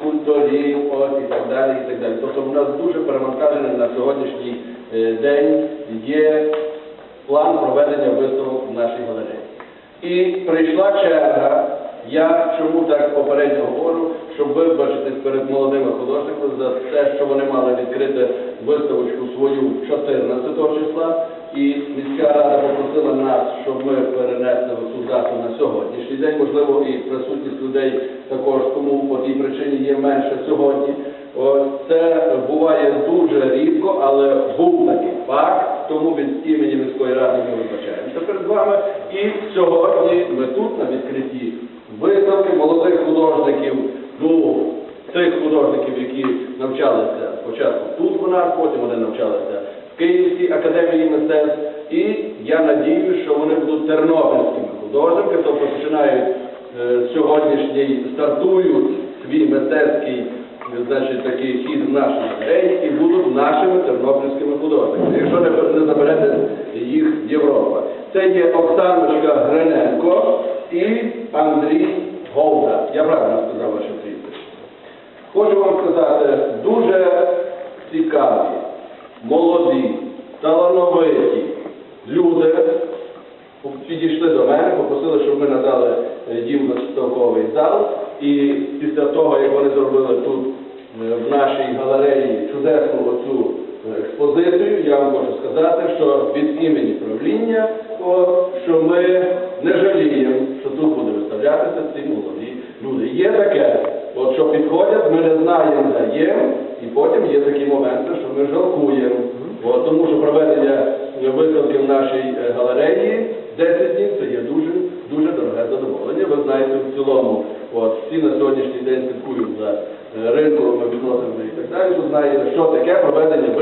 скульпторів, от, і так далі, і так далі. Тобто в нас дуже перевантажений на сьогоднішній е, день є план проведення виставок в нашій галереї. І прийшла черга, я чому так попередньо говорю, щоб вибачитись перед молодими художниками за те, що вони мали відкрити виставочку свою 14 числа, і міська рада попросила нас, щоб ми перенесли цю дату на сьогоднішній день. Можливо, і присутність людей також, тому по тій причині є менше сьогодні. Це буває дуже рідко, але був такий факт, тому від імені міської ради ми вибачаємося перед вами. І сьогодні ми тут на відкритті виставки молодих художників, ну, тих художників, які навчалися спочатку тут у нас, потім вони навчалися в Київській академії мистецтв. І я надію, що вони будуть тернопільськими художниками, тобто починають е, сьогоднішній, стартують свій мистецький значить, такий хід нашій галереї і будуть нашими тернопільськими художниками, якщо не, не заберете їх Європа. Це є Оксаночка Гриненко і Андрій Голда. Я правильно сказав ваше прізвище. Хочу вам сказати, дуже цікаві, молоді, талановиті люди підійшли до мене, попросили, щоб ми е, їм виставковий зал. І після того, як вони зробили тут е, в нашій галереї чудесну оцю е, експозицію, я вам хочу сказати, що від імені правління, що ми не жаліємо, що тут буде виставлятися ці молоді люди. Є таке, от що підходять, ми не знаємо, даємо, і потім є такі моменти, що ми жалкуємо. От, тому що проведення виставки в нашій галереї 10 днів це є дуже дуже дороге задоволення. Ви знаєте, в цілому, от всі на сьогоднішній день слідкують за е, ринковими відносинами і так далі. Ви знаєте, що таке проведення виставки.